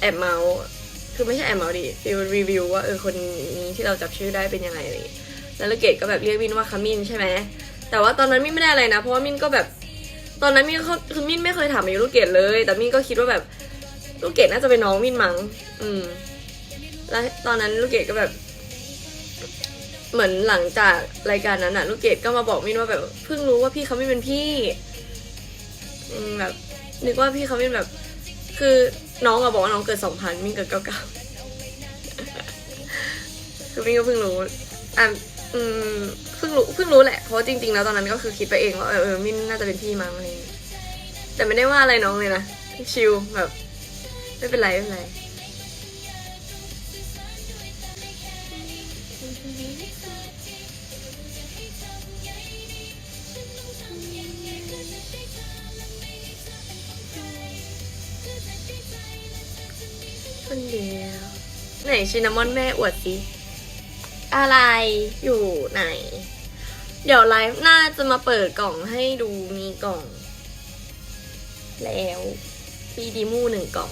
แอบเมาส์คือไม่ใช่แอบเมาส์ดิฟิลรีวิวว่าเออคนนี้ที่เราจับชื่อได้เป็นยังไงอะไรอย่างเลยแล้วลูกเกดก็แบบเรียกมินว่าขมิ้นใช่ไหมแต่ว่าตอนนั้นมินไม่ได้อะไรนะ เพราะว่ามินก็แบบ ตอนนั้นมินเขาคือมินไม่เคยถามอายุลูกเกดเลย แต่มินก็คิดว่าแบบลูกเกดน่าจะเป็นน้องมินมั้งอืม แล้วตอนนั้นลูกเกดก็แบบ เหมือนหลังจากรายการนั้นอะลูกเกดก็มาบอกมินว่าแบบเพิ่งรู้ว่าพี่เขาไม่เป็นพี่อืมแบบนึกว่าพี่เขาเป็นแบบ คือ น้องอะบอกว่าน้องเกิดสองพันมินเกิดเก้าเก้าคือมินก็เพิ่งรู้อะอืมเพิ่งรู้เพิ่งรู้แหละเพราะจริง ๆ แล้วตอนนั้นก็คือคิดไปเองว่าเออเออมินน่าจะเป็นพี่มั้งอะไรแต่ไม่ได้ว่าอะไรน้องเลยนะชิลแบบไม่เป็นไรไม่เป็นไร คนเดียว ไหนชินามอนแม่อวดสิ อะไรอยู่ไหน เดี๋ยวไลฟ์หน้าจะมาเปิดกล่องให้ดูมีกล่อง แล้วปีดีมูหนึ่งกล่อง